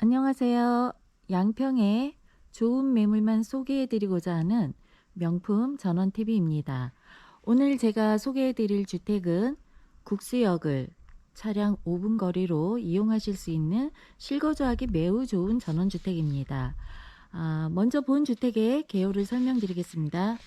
안녕하세요. 양평의 좋은 매물만 소개해드리고자 하는 명품 전원TV입니다. 오늘 제가 소개해드릴 주택은 국수역을 차량 5분 거리로 이용하실 수 있는 실거주하기 매우 좋은 전원주택입니다. 아, 먼저 본 주택의 개요를 설명드리겠습니다.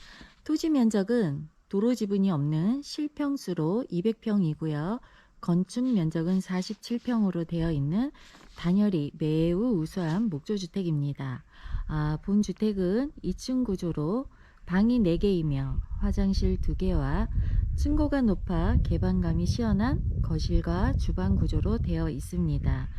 토지 면적은 도로 지분이 없는 실평수로 200평이고요. 건축 면적은 47평으로 되어 있는 단열이 매우 우수한 목조주택입니다. 아, 본 주택은 2층 구조로 방이 4개이며 화장실 2개와 층고가 높아 개방감이 시원한 거실과 주방 구조로 되어 있습니다.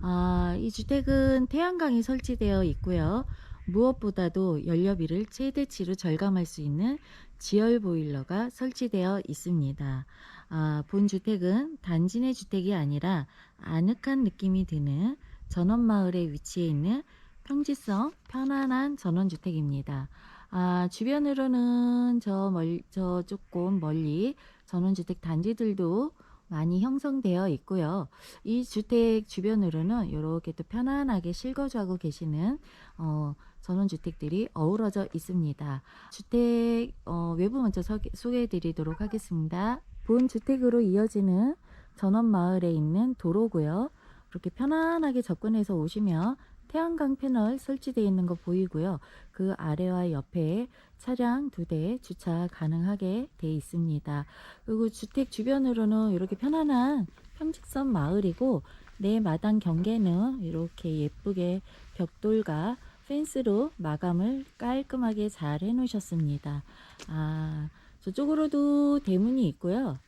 아, 이 주택은 태양광이 설치되어 있고요. 무엇보다도 연료비를 최대치로 절감할 수 있는 지열 보일러가 설치되어 있습니다. 아, 본 주택은 단지 내 주택이 아니라 아늑한 느낌이 드는 전원마을에 위치해 있는 평지성 편안한 전원주택입니다. 아, 주변으로는 저 멀, 저 조금 멀리 전원주택 단지들도 많이 형성되어 있고요. 이 주택 주변으로는 이렇게 또 편안하게 실거주하고 계시는 어, 전원주택들이 어우러져 있습니다. 주택 어, 외부 먼저 소개해 드리도록 하겠습니다. 본 주택으로 이어지는 전원 마을에 있는 도로고요. 이렇게 편안하게 접근해서 오시면 태양광 패널 설치되어 있는 거 보이고요. 그 아래와 옆에 차량 두 대 주차 가능하게 되어 있습니다. 그리고 주택 주변으로는 이렇게 편안한 평직선 마을이고 내 마당 경계는 이렇게 예쁘게 벽돌과 펜스로 마감을 깔끔하게 잘 해놓으셨습니다. 아, 저쪽으로도 대문이 있고요.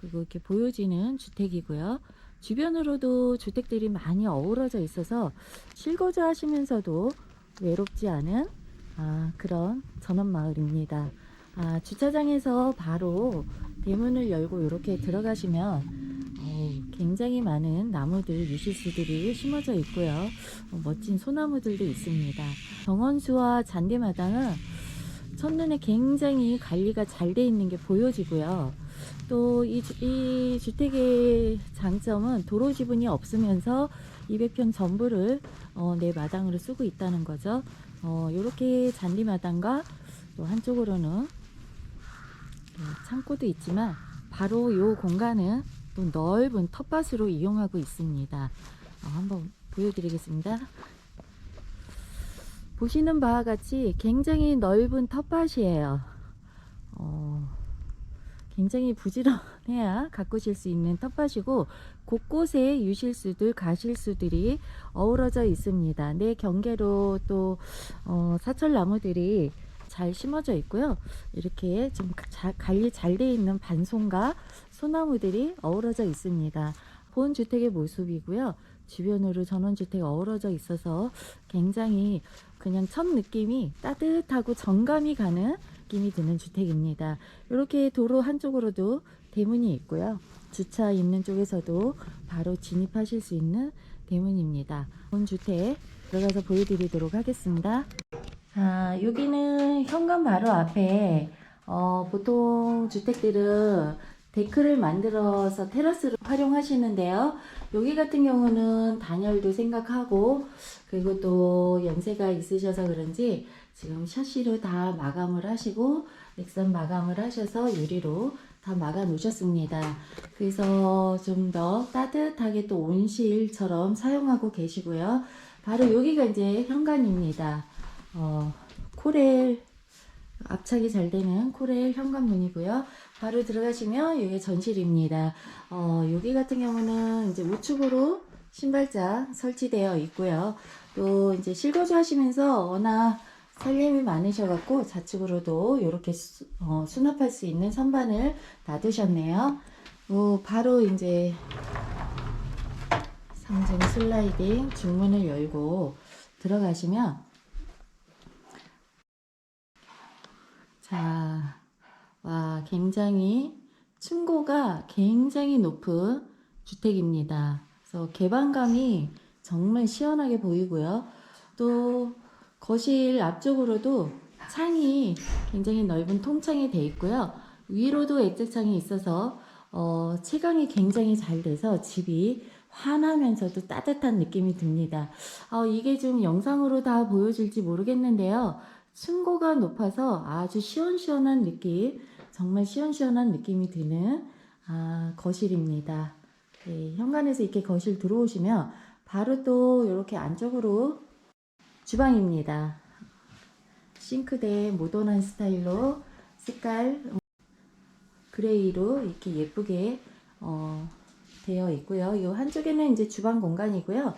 그리고 이렇게 보여지는 주택이고요. 주변으로도 주택들이 많이 어우러져 있어서 실거주 하시면서도 외롭지 않은 아, 그런 전원마을입니다. 아, 주차장에서 바로 대문을 열고 이렇게 들어가시면 어우, 굉장히 많은 나무들, 유실수들이 심어져 있고요. 어, 멋진 소나무들도 있습니다. 정원수와 잔디마당은 첫눈에 굉장히 관리가 잘 돼 있는 게 보여지고요. 또이 이 주택의 장점은 도로 지분이 없으면서 200평 전부를 어, 내 마당으로 쓰고 있다는 거죠. 어, 이렇게 잔디 마당과 또 한쪽으로는 네, 창고도 있지만 바로 이 공간은 또 넓은 텃밭으로 이용하고 있습니다. 어, 한번 보여드리겠습니다. 보시는 바와 같이 굉장히 넓은 텃밭이에요. 어, 굉장히 부지런해야 가꾸실 수 있는 텃밭이고 곳곳에 유실수들, 가실수들이 어우러져 있습니다. 내 경계로 또 어, 사철나무들이 잘 심어져 있고요. 이렇게 좀 자, 관리 잘 돼 있는 반송과 소나무들이 어우러져 있습니다. 본 주택의 모습이고요. 주변으로 전원주택 어우러져 있어서 굉장히 그냥 첫 느낌이 따뜻하고 정감이 가는 느낌이 드는 주택입니다. 이렇게 도로 한쪽으로도 대문이 있고요. 주차 있는 쪽에서도 바로 진입하실 수 있는 대문입니다. 본 주택 들어가서 보여드리도록 하겠습니다. 자, 여기는 현관 바로 앞에 어, 보통 주택들은 데크를 만들어서 테라스를 활용하시는데요. 여기 같은 경우는 단열도 생각하고 그리고 또 연세가 있으셔서 그런지 지금 샤시로 다 마감을 하시고 넥선 마감을 하셔서 유리로 다 막아 놓으셨습니다. 그래서 좀 더 따뜻하게 또 온실처럼 사용하고 계시고요. 바로 여기가 이제 현관입니다. 어, 코렐 압착이 잘 되는 코렐 현관문이고요. 바로 들어가시면 여기 전실입니다. 어, 여기 같은 경우는 이제 우측으로 신발장 설치되어 있고요. 또 이제 실거주 하시면서 워낙 살림이 많으셔갖고 좌측으로도 이렇게 수, 어, 수납할 수 있는 선반을 놔두셨네요. 어, 바로 이제 상중 슬라이딩 중문을 열고 들어가시면 자, 와, 굉장히 층고가 굉장히 높은 주택입니다. 그래서 개방감이 정말 시원하게 보이고요. 또 거실 앞쪽으로도 창이 굉장히 넓은 통창이 되어 있고요. 위로도 액자창이 있어서 어, 채광이 굉장히 잘 돼서 집이 환하면서도 따뜻한 느낌이 듭니다. 어, 이게 좀 영상으로 다 보여질지 모르겠는데요. 층고가 높아서 아주 시원시원한 느낌, 정말 시원시원한 느낌이 드는 아, 거실입니다. 네, 현관에서 이렇게 거실 들어오시면 바로 또 이렇게 안쪽으로 주방입니다. 싱크대 모던한 스타일로 색깔 그레이로 이렇게 예쁘게 어, 되어 있고요. 이 한쪽에는 이제 주방 공간이고요.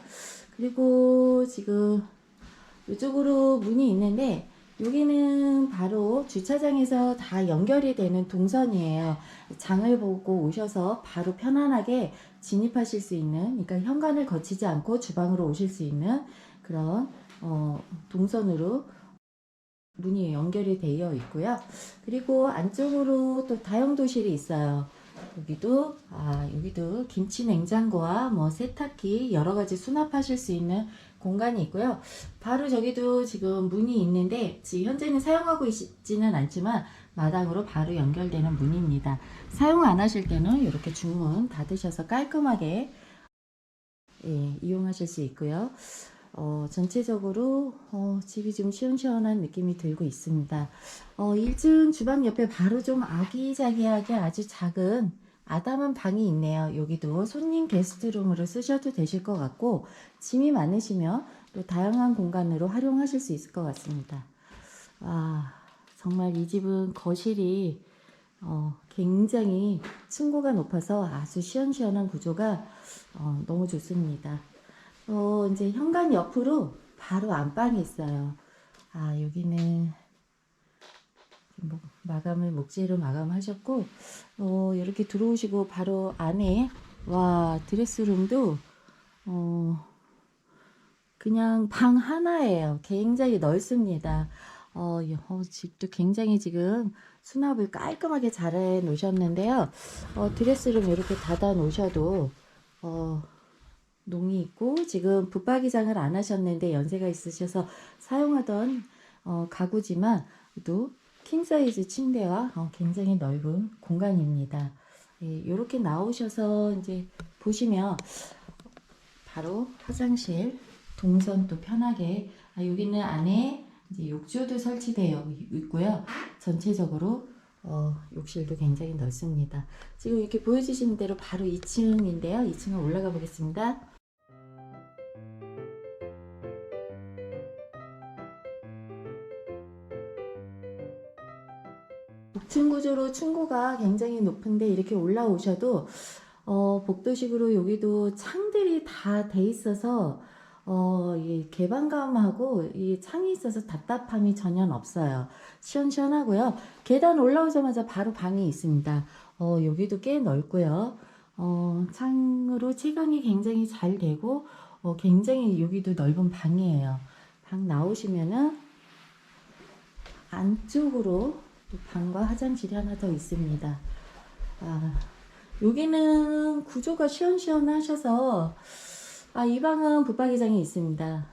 그리고 지금 이쪽으로 문이 있는데 여기는 바로 주차장에서 다 연결이 되는 동선이에요. 장을 보고 오셔서 바로 편안하게 진입하실 수 있는, 그러니까 현관을 거치지 않고 주방으로 오실 수 있는 그런 어, 동선으로 문이 연결이 되어 있고요. 그리고 안쪽으로 또 다용도실이 있어요. 여기도 아 여기도 김치 냉장고와 뭐 세탁기 여러 가지 수납하실 수 있는 공간이 있고요. 바로 저기도 지금 문이 있는데 지금 현재는 사용하고 있지는 않지만 마당으로 바로 연결되는 문입니다. 사용 안 하실 때는 이렇게 중문 닫으셔서 깔끔하게 예, 이용하실 수 있고요. 어, 전체적으로 어, 집이 좀 시원시원한 느낌이 들고 있습니다. 어, 1층 주방 옆에 바로 좀 아기자기하게 아주 작은 아담한 방이 있네요. 여기도 손님 게스트룸으로 쓰셔도 되실 것 같고 짐이 많으시면 또 다양한 공간으로 활용하실 수 있을 것 같습니다. 아, 정말 이 집은 거실이 어, 굉장히 층고가 높아서 아주 시원시원한 구조가 어, 너무 좋습니다. 어, 이제 현관 옆으로 바로 안방이 있어요. 아, 여기는 뭐 마감을 목재로 마감하셨고, 어, 이렇게 들어오시고 바로 안에, 와, 드레스룸도, 어, 그냥 방 하나예요. 굉장히 넓습니다. 어, 이- 어, 집도 굉장히 지금 수납을 깔끔하게 잘 해 놓으셨는데요. 어, 드레스룸 이렇게 닫아 놓으셔도, 어, 농이 있고 지금 붙박이장을 안 하셨는데 연세가 있으셔서 사용하던 어, 가구지만 또 킹사이즈 침대와 어, 굉장히 넓은 공간입니다. 이렇게 나오셔서 이제 보시면 바로 화장실 동선도 편하게 아, 여기는 안에 이제 욕조도 설치되어 있고요. 전체적으로 어, 욕실도 굉장히 넓습니다. 지금 이렇게 보여주시는 대로 바로 2층인데요. 2층을 올라가 보겠습니다. 6층 구조로 층고가 굉장히 높은데 이렇게 올라오셔도 어, 복도식으로 여기도 창들이 다 돼 있어서 어, 이 개방감하고 이 창이 있어서 답답함이 전혀 없어요. 시원시원하고요. 계단 올라오자마자 바로 방이 있습니다. 어, 여기도 꽤 넓고요. 어, 창으로 채광이 굉장히 잘 되고 어, 굉장히 여기도 넓은 방이에요. 방 나오시면은 안쪽으로 또 방과 화장실이 하나 더 있습니다. 아, 여기는 구조가 시원시원하셔서 아, 이 방은 붙박이장이 있습니다.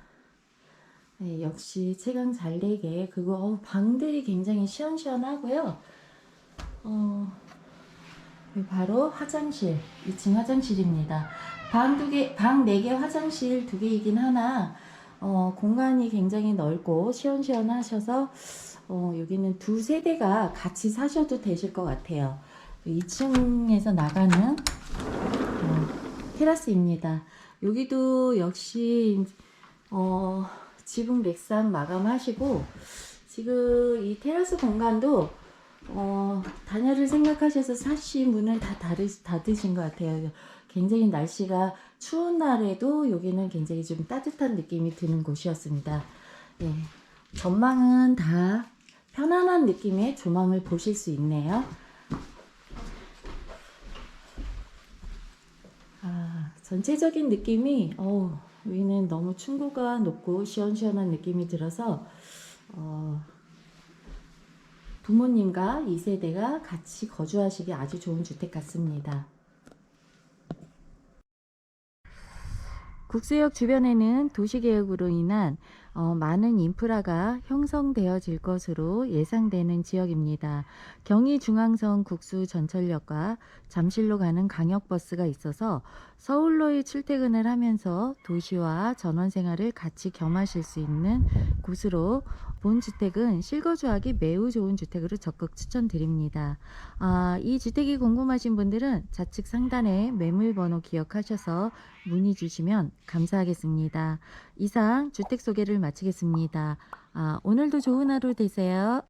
네, 역시 채광 잘 되게 그거 어, 방들이 굉장히 시원시원하고요. 어, 바로 화장실 2층 화장실입니다. 방 두 개, 방 네 개 화장실 두 개이긴 하나 어, 공간이 굉장히 넓고 시원시원하셔서 어, 여기는 두 세대가 같이 사셔도 되실 것 같아요. 2층에서 나가는 어, 테라스입니다. 여기도 역시 어, 지붕 렉상 마감하시고 지금 이 테라스 공간도 어, 단열을 생각하셔서 사시 문을 다 닫으, 닫으신 것 같아요. 굉장히 날씨가 추운 날에도 여기는 굉장히 좀 따뜻한 느낌이 드는 곳이었습니다. 예, 전망은 다 편안한 느낌의 조망을 보실 수 있네요. 아, 전체적인 느낌이 어, 위는 너무 층고가 높고 시원시원한 느낌이 들어서 어, 부모님과 2세대가 같이 거주하시기 아주 좋은 주택 같습니다. 국수역 주변에는 도시개혁으로 인한 어, 많은 인프라가 형성되어질 것으로 예상되는 지역입니다. 경의중앙선 국수 전철역과 잠실로 가는 강역버스가 있어서 서울로의 출퇴근을 하면서 도시와 전원 생활을 같이 겸하실 수 있는 곳으로 본 주택은 실거주하기 매우 좋은 주택으로 적극 추천드립니다. 아, 이 주택이 궁금하신 분들은 좌측 상단에 매물번호 기억하셔서 문의 주시면 감사하겠습니다. 이상 주택 소개를 마치겠습니다. 아, 오늘도 좋은 하루 되세요.